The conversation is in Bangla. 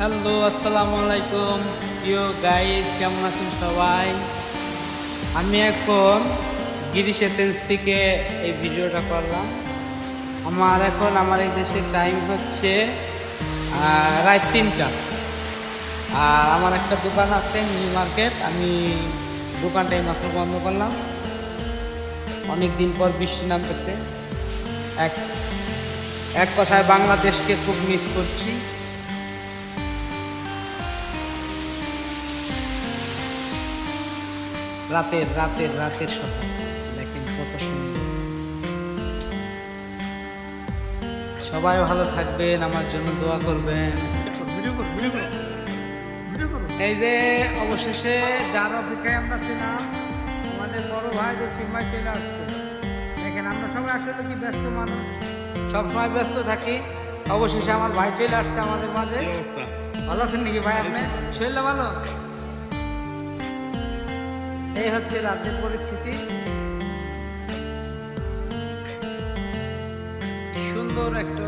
হ্যালো, আসসালামু আলাইকুম। ইউ গাইস কেমন আছেন সবাই? আমি এখন গিরিশ এথেন্স থেকে এই ভিডিওটা করলাম। আমার এখন আমার এই দেশের টাইম হচ্ছে রাত তিনটা। আর আমার একটা দোকান আছে মিনি মার্কেট আমি দোকানটাই মাত্র বন্ধ করলাম। অনেক দিন পর বৃষ্টি নামতেছে। এক এক কথায় বাংলাদেশকে খুব মিস করছি। রাতের রাতের রাতের সকাল দেখেন কত সুন্দর। সবাই ভালো থাকবেন আমার জন্য দোয়া করবেন। এই যে অবশেষে যার অপেক্ষায় আমরা ছিলাম আমাদের বড় ভাই যে সিম্বাই চলে আসছে দেখেন আমরা সবাই আসলে কি ব্যস্ত মানুষ? সবসময় ব্যস্ত থাকি। অবশেষে আমার ভাই চলে আসছে আমাদের মাঝে। ভালো আছেন নাকি ভাই আপনি? শরীরটা ভালো? এই হচ্ছে রাজ্যের পরিস্থিতি। সুন্দর একটা